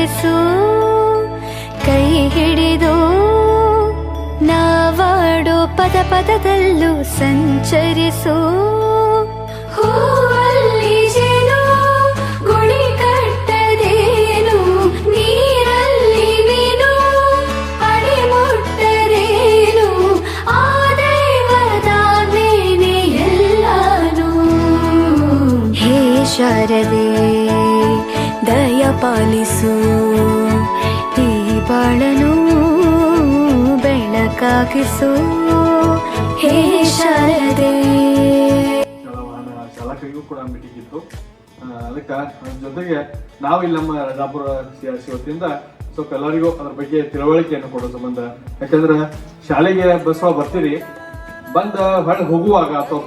ಮುನ್ನಡೆಸು ಕೈ ಹಿಡಿದು ನಾವಾಡು ಪದ ಪದದಲ್ಲೂ ಸಂಚರಿಸು. ಹೂವಲ್ಲಿ ಪಾಲಿಸು. ಈ ಬಾಳನು ಬೆಳಕಾಗಿಸು. ಹೇ ಶಾರದೆ. ಚಾಲಕರಿಗೂ ಕೂಡ ಮೀಟಿಂಗ್ ಇತ್ತು. ಅದಕ್ಕೆ ಜೊತೆಗೆ ನಾವು ಇಲ್ಲಿ ನಮ್ಮ ರಾಜಾಪುರ ಸಿ ಆರ್ ಸಿ ವತಿಯಿಂದ ಸ್ವಲ್ಪ ಎಲ್ಲರಿಗೂ ಅದ್ರ ಬಗ್ಗೆ ತಿಳುವಳಿಕೆಯನ್ನು ಕೊಡೋ ಸಂಬಂಧ. ಯಾಕಂದ್ರೆ ಶಾಲೆಗೆ ಬಸ್ ಬರ್ತೀರಿ ಬಂದ ಹೊಳೆ ಹೋಗುವಾಗ ಅಥವಾ